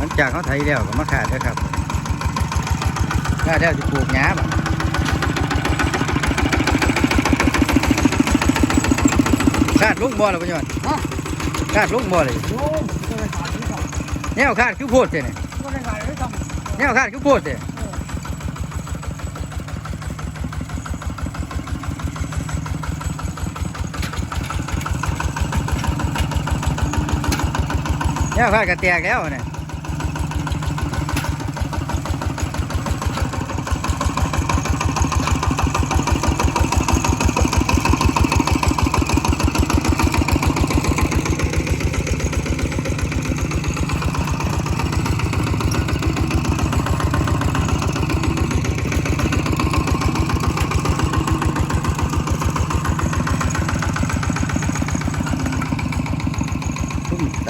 หลังจากเขาไถแล้วก็มาขาดแล้วครับขาดแล้วจะปลูกหญ้าบ่ขาดลุงบ่หรือเปล่าเนี่ยฮะขาดลุงบ่เลยโยมก็เลยขายที่สองแนวขาดคือโพดเนี่ยก็เลยขายที่สองแนวขาดคือโพดเนี่ยแนวขาดก็แตกแล้วเนี่ย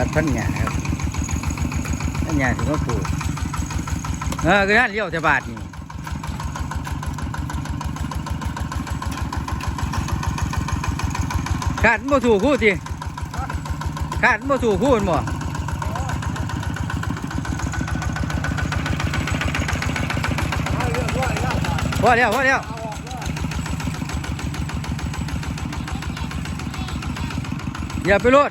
ตัดพันหญ้าครับพันหญ้าที่เขาปลูกเออคือนั่นเลี้ยวแต่บาทนี่ขาดมันบ่ถูกคู่สิขาดมันบ่ถูกคู่มันบ่พอแล้วพอแล้วอย่าไปโลด